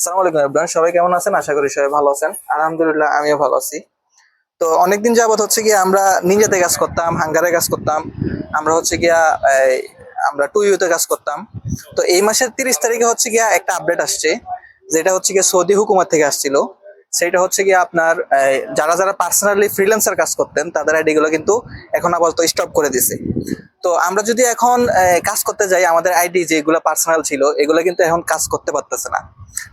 আসসালামু আলাইকুম ইব্রাহিম সবাই কেমন আছেন? আশা করি সবাই ভালো আছেন। আলহামদুলিল্লাহ, আমিও ভালো আছি। তো অনেকদিন যাবত হচ্ছে গিয়ে আমরা নিঞ্জাতে কাজ করতাম, হাঙ্গারে কাজ করতাম। আমরা হচ্ছে গিয়া আমরা টু ইউতে কাজ করতাম। তো এই মাসের তিরিশ তারিখে হচ্ছে গিয়া একটা আপডেট আসছে, যেটা হচ্ছে গিয়ে সৌদি হুকুমার থেকে আসছিল। সেটা হচ্ছে গিয়ে আপনার যারা যারা পার্সোনালি ফ্রিল্যান্সার কাজ করতেন, তাদের আইডি গুলো কিন্তু এখন আপাতত স্টপ করে দিছে। তো আমরা যদি এখন কাজ করতে যাই, আমাদের আইডি যেগুলো পার্সোনাল ছিল, এগুলো কিন্তু এখন কাজ করতে পারতেছে না।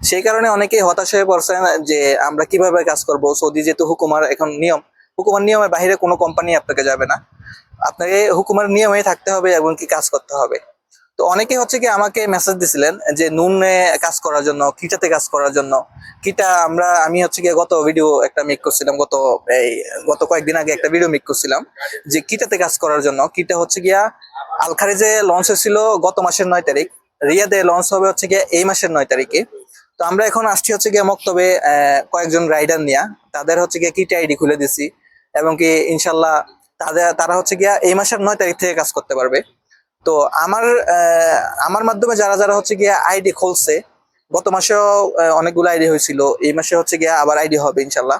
সেই কারণে অনেকেই হতাশ হয়ে পড়ছেন যে আমরা কীভাবে কাজ করব? সৌদি যেহেতু হুকুমার এখন নিয়ম, হুকুমার নিয়মের বাইরে কোনো কোম্পানি আপনাকে যাবে না। আপনাকে হুকুমার নিয়মে থাকতে হবে এবং কি কাজ করতে হবে। তো অনেকে হচ্ছে কি আমাকে মেসেজ দিছিলেন যে, নুনে কাজ করার জন্য, কিটাতে কাজ করার জন্য? কিটা আমরা, আমি হচ্ছে গিয়ে গত ভিডিও একটা মেক করছিলাম, গত, এই, গত কয়েকদিন আগে একটা ভিডিও মেক করছিলাম, যে কিটাতে কাজ করার জন্য, কিটা হচ্ছে গিয়া আলখারিজে লঞ্চ হয়েছিল গত মাসের নয় তারিখ, রিয়াদে লঞ্চ হবে হচ্ছে গিয়ে এই মাসের নয় তারিখে। তো আমরা এখন আসছি হচ্ছে গিয়ে মক্তবে কয়েকজন রাইডার নিয়া, তাদের হচ্ছে গিয়ে কিটা আইডি খুলে দিছি, এবং কি ইনশাল্লাহ তাদের, তারা হচ্ছে গিয়া এই মাসের নয় তারিখ থেকে কাজ করতে পারবে। তো আমার আমার মাধ্যমে যারা যারা হচ্ছে গিয়া আইডি খুলছে, গত মাসেও অনেকগুলো আইডি হয়েছিল, এই মাসে হচ্ছে গিয়া আবার আইডি হবে ইনশাল্লাহ।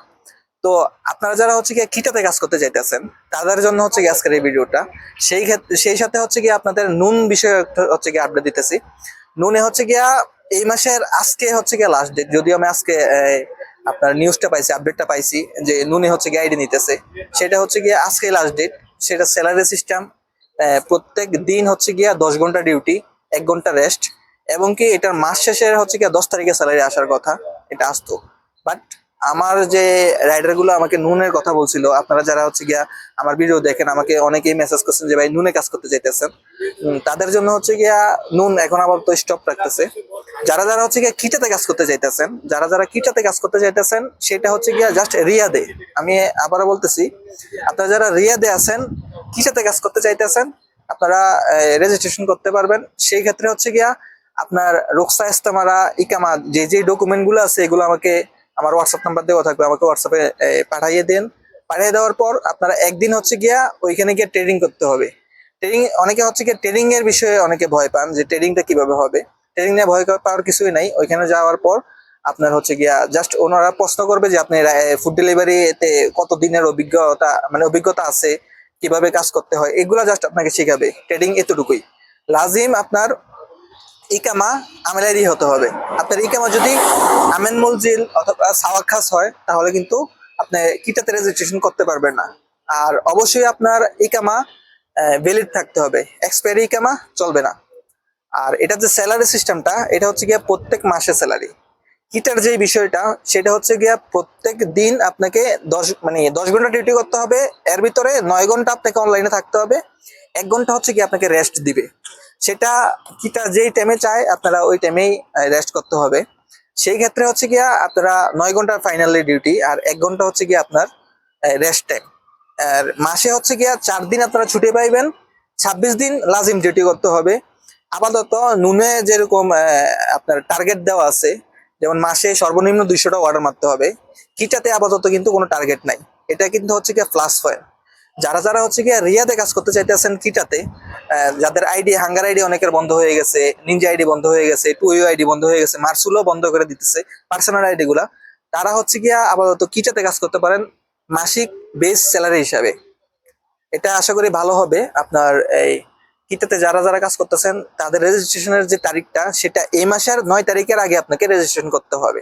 তো আপনারা যারা হচ্ছে গিয়ে কিটাতে কাজ করতে চাইতেছেন, তাদের জন্য হচ্ছে গিয়ে আজকের এই ভিডিওটা। সেই ক্ষেত্রে সেই সাথে হচ্ছে গিয়ে আপনাদের নুন বিষয়ে হচ্ছে গিয়ে আপডেট দিতেছি। নুনে হচ্ছে গিয়া এই মাসের আজকে হচ্ছে গিয়ে লাস্ট ডেট যদিও আমি আজকে আপনার নিউজটা পাইছি আপডেটটা পাইছি যে নুনে হচ্ছে গিয়ে আইডি নিতেছে। সেটা হচ্ছে গিয়ে আজকে লাস্ট ডেট সেটা স্যালারি সিস্টেম প্রত্যেক দিন হচ্ছে গিয়া দশ ঘণ্টা ডিউটি এক ঘণ্টা রেস্ট এবং কি এটার মাস শেষের হচ্ছে গিয়া দশ তারিখে স্যালারি আসার কথা, এটা আসতো। বাট আমার যে রাইডারগুলো আমাকে নুনের কথা বলছিল, আপনারা যারা হচ্ছে গিয়া আমার ভিডিও দেখেন, আমাকে অনেকেই মেসেজ করছেন যে, ভাই, নুনে কাজ করতে চাইতেছেন। তাদের জন্য হচ্ছে গিয়া নুন এখন আবার তো স্টপ রাখতেছে। যারা যারা হচ্ছে গিয়া কিটাতে কাজ করতে চাইতেছেন, যারা যারা কিটাতে কাজ করতে চাইতেছেন, সেটা হচ্ছে গিয়া জাস্ট রিয়াদে। আমি আবারও বলতেছি, আপনারা যারা রিয়াদে আছেন কিটাতে কাজ করতে চাইতেছেন? আপনারা রেজিস্ট্রেশন করতে পারবেন। সেই ক্ষেত্রে হচ্ছে গিয়া আপনার রোকসা ইস্তামারা ইকামা, যে যে ডকুমেন্টগুলো আছে, এগুলো আমাকে আমার হোয়াটসঅ্যাপ নাম্বার দেওয়া থাকবে। আমাকে হোয়াটসঅ্যাপে পাঠিয়ে দেন। পাঠিয়ে দেওয়ার পর আপনারা একদিন হচ্ছে গিয়া ওইখানে গিয়ে ট্রেডিং করতে হবে। ট্রেডিং অনেকে হচ্ছে গিয়ে ট্রেডিং এর বিষয়ে অনেকে ভয় পান যে ট্রেডিংটা কীভাবে হবে। ট্রেডিং নিয়ে ভয় পাওয়ার কিছুই নাই। ওইখানে যাওয়ার পর আপনার হচ্ছে গিয়া জাস্ট ওনারা প্রশ্ন করবে যে আপনি ফুড ডেলিভারিতে কত দিনের অভিজ্ঞতা মানে অভিজ্ঞতা আছে? কীভাবে কাজ করতে হয়, এগুলা জাস্ট আপনাকে শেখাবে। ট্রেডিং এতটুকুই। লাজিম আপনার ইকামা আমেলারি হতে হবে। আপনার ইকামা যদি আমেন মলজিল অথবা সাওয়াখাস হয়, তাহলে কিন্তু আপনি কিটাতে রেজিস্ট্রেশন করতে পারবেন না। আর অবশ্যই আপনার ইকামা ভ্যালিড থাকতে হবে। এক্সপায়ারি ইকামা চলবে না। আর এটা যে স্যালারি সিস্টেমটা এটা হচ্ছে গিয়া প্রত্যেক মাসে স্যালারি কিটার যে বিষয়টা, সেটা হচ্ছে গিয়া প্রত্যেক দিন আপনাকে দশ মানে দশ ঘণ্টা ডিউটি করতে হবে। এর ভিতরে নয় ঘণ্টা আপনাকে অনলাইনে থাকতে হবে। এক ঘণ্টা হচ্ছে কি আপনাকে রেস্ট দিবে। সেটা কিটা যেই টাইমে চায়, আপনারা ওই টাইমেই রেস্ট করতে হবে। সেই ক্ষেত্রে হচ্ছে গিয়া আপনারা নয় ঘণ্টার ফাইনালি ডিউটি আর এক ঘণ্টা হচ্ছে গিয়া আপনার রেস্ট টাইম আর মাসে হচ্ছে গিয়া চার দিন আপনারা ছুটি পাইবেন। ছাব্বিশ দিন লাজিম ডিউটি করতে হবে। আপাতত নুনে যেরকম আপনার টার্গেট দেওয়া আছে যেমন মাসে সর্বনিম্ন দুইশোটা অর্ডার মারতে হবে। কিটাতে আপাতত কিন্তু কোনো টার্গেট নাই। এটা কিন্তু হচ্ছে গিয়ে প্লাস পয়েন্ট যারা যারা হচ্ছে গিয়ে রিয়াতে কাজ করতে চাইতেছেন কিটাতে যাদের আইডি হাঙ্গার আইডি অনেকের বন্ধ হয়ে গেছে নিনজা আইডি বন্ধ হয়ে গেছে টু আইডি বন্ধ হয়ে গেছে মার্সুলও বন্ধ করে দিতেছে পার্সোনাল আইডি গুলা, তারা হচ্ছে গিয়া আপাতত কিটাতে কাজ করতে পারেন মাসিক বেস স্যালারি হিসাবে। এটা আশা করি ভালো হবে আপনার এই কিটাতে যারা যারা কাজ করতেছেন, তাদের রেজিস্ট্রেশনের যে তারিখটা, সেটা এই মাসের নয় তারিখের আগে আপনাকে রেজিস্ট্রেশন করতে হবে।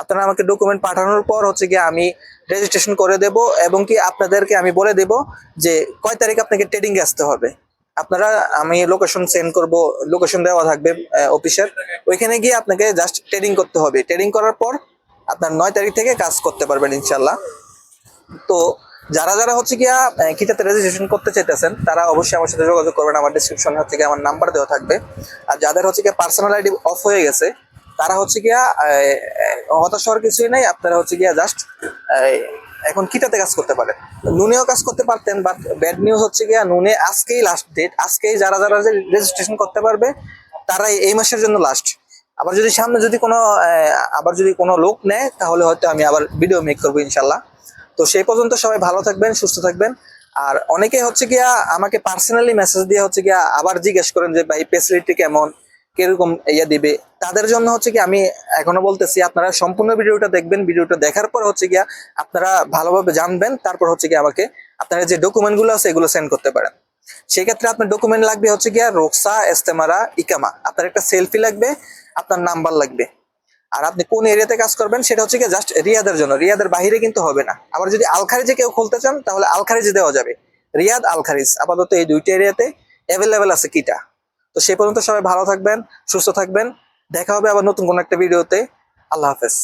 আপনারা আমাকে ডকুমেন্ট পাঠানোর পর হচ্ছে গিয়ে আমি রেজিস্ট্রেশন করে দেব এবং কি আপনাদেরকে আমি বলে দেব যে কয় তারিখ আপনাকে ট্রেডিং আসতে হবে। আপনারা, আমি লোকেশন সেন্ড করব লোকেশন দেওয়া থাকবে অফিসের ওইখানে গিয়ে আপনাকে জাস্ট ট্রেডিং করতে হবে। ট্রেডিং করার পর আপনার নয় তারিখ থেকে কাজ করতে পারবেন ইনশাল্লাহ তো যারা যারা হচ্ছে গিয়া কিতাতে রেজিস্ট্রেশন করতে চাইতেছেন, তারা অবশ্যই আমার সাথে যোগাযোগ করবেন। আমার ডিসক্রিপশনে হচ্ছে গিয়ে আমার নাম্বার দেওয়া থাকবে। আর যাদের হচ্ছে গিয়া পার্সোনাল আইডি অফ হয়ে গেছে, তারা হচ্ছে গিয়া হতাশ হওয়ার কিছুই নাই। আপনারা হচ্ছে গিয়া জাস্ট এখন কিটাতে কাজ করতে পারেন। নুনেও কাজ করতে পারতেন বাট ব্যাড নিউজ হচ্ছে গিয়া নুনে আজকেই লাস্ট ডেট আজকেই যারা যারা রেজিস্ট্রেশন করতে পারবে, তারাই এই মাসের জন্য লাস্ট আবার যদি সামনে যদি কোনো আবার যদি কোনো লোক নেয়, তাহলে হয়তো আমি আবার ভিডিও মেক করব ইনশাল্লাহ। তো সেই পর্যন্ত সবাই ভালো থাকবেন, সুস্থ থাকবেন। আর অনেকে হচ্ছে গিয়া আমাকে পার্সোনালি মেসেজ দিয়ে হচ্ছে গিয়া আবার জিজ্ঞেস করেন যে, ভাই ফেসিলিটি কেমন? কীরকম ইয়া দিবে? তাদের জন্য হচ্ছে কি আমি এখনও বলতেছি, আপনারা সম্পূর্ণ ভিডিওটা দেখবেন। ভিডিওটা দেখার পর হচ্ছে গিয়া আপনারা ভালোভাবে জানবেন। তারপর হচ্ছে কি আমাকে, আপনারা যে ডকুমেন্টগুলো আছে, এগুলো সেন্ড করতে পারেন। সেক্ষেত্রে আপনার ডকুমেন্ট লাগবে হচ্ছে গিয়া রোকসা, এস্তেমারা, ইকামা। আপনার একটা সেলফি লাগবে, আপনার নাম্বার লাগবে। আর আপনি কোন এরিয়াতে কাজ করবেন সেটা হচ্ছে জাস্ট রিয়াদের জন্য। রিয়াদের বাহিরে কিন্তু হবে না। আবার যদি আলখারিজে কেউ খুলতে চান, তাহলে আলখারিজে দেওয়া যাবে। রিয়াদ, আলখারিজ আপাতত এই দুইটা এরিয়াতে অ্যাভেলেবেল আছে কিটা। তো সে পর্যন্ত সবাই ভালো থাকবেন, সুস্থ থাকবেন। দেখা হবে আবার নতুন কোনো একটা ভিডিওতে আল্লাহ হাফেজ।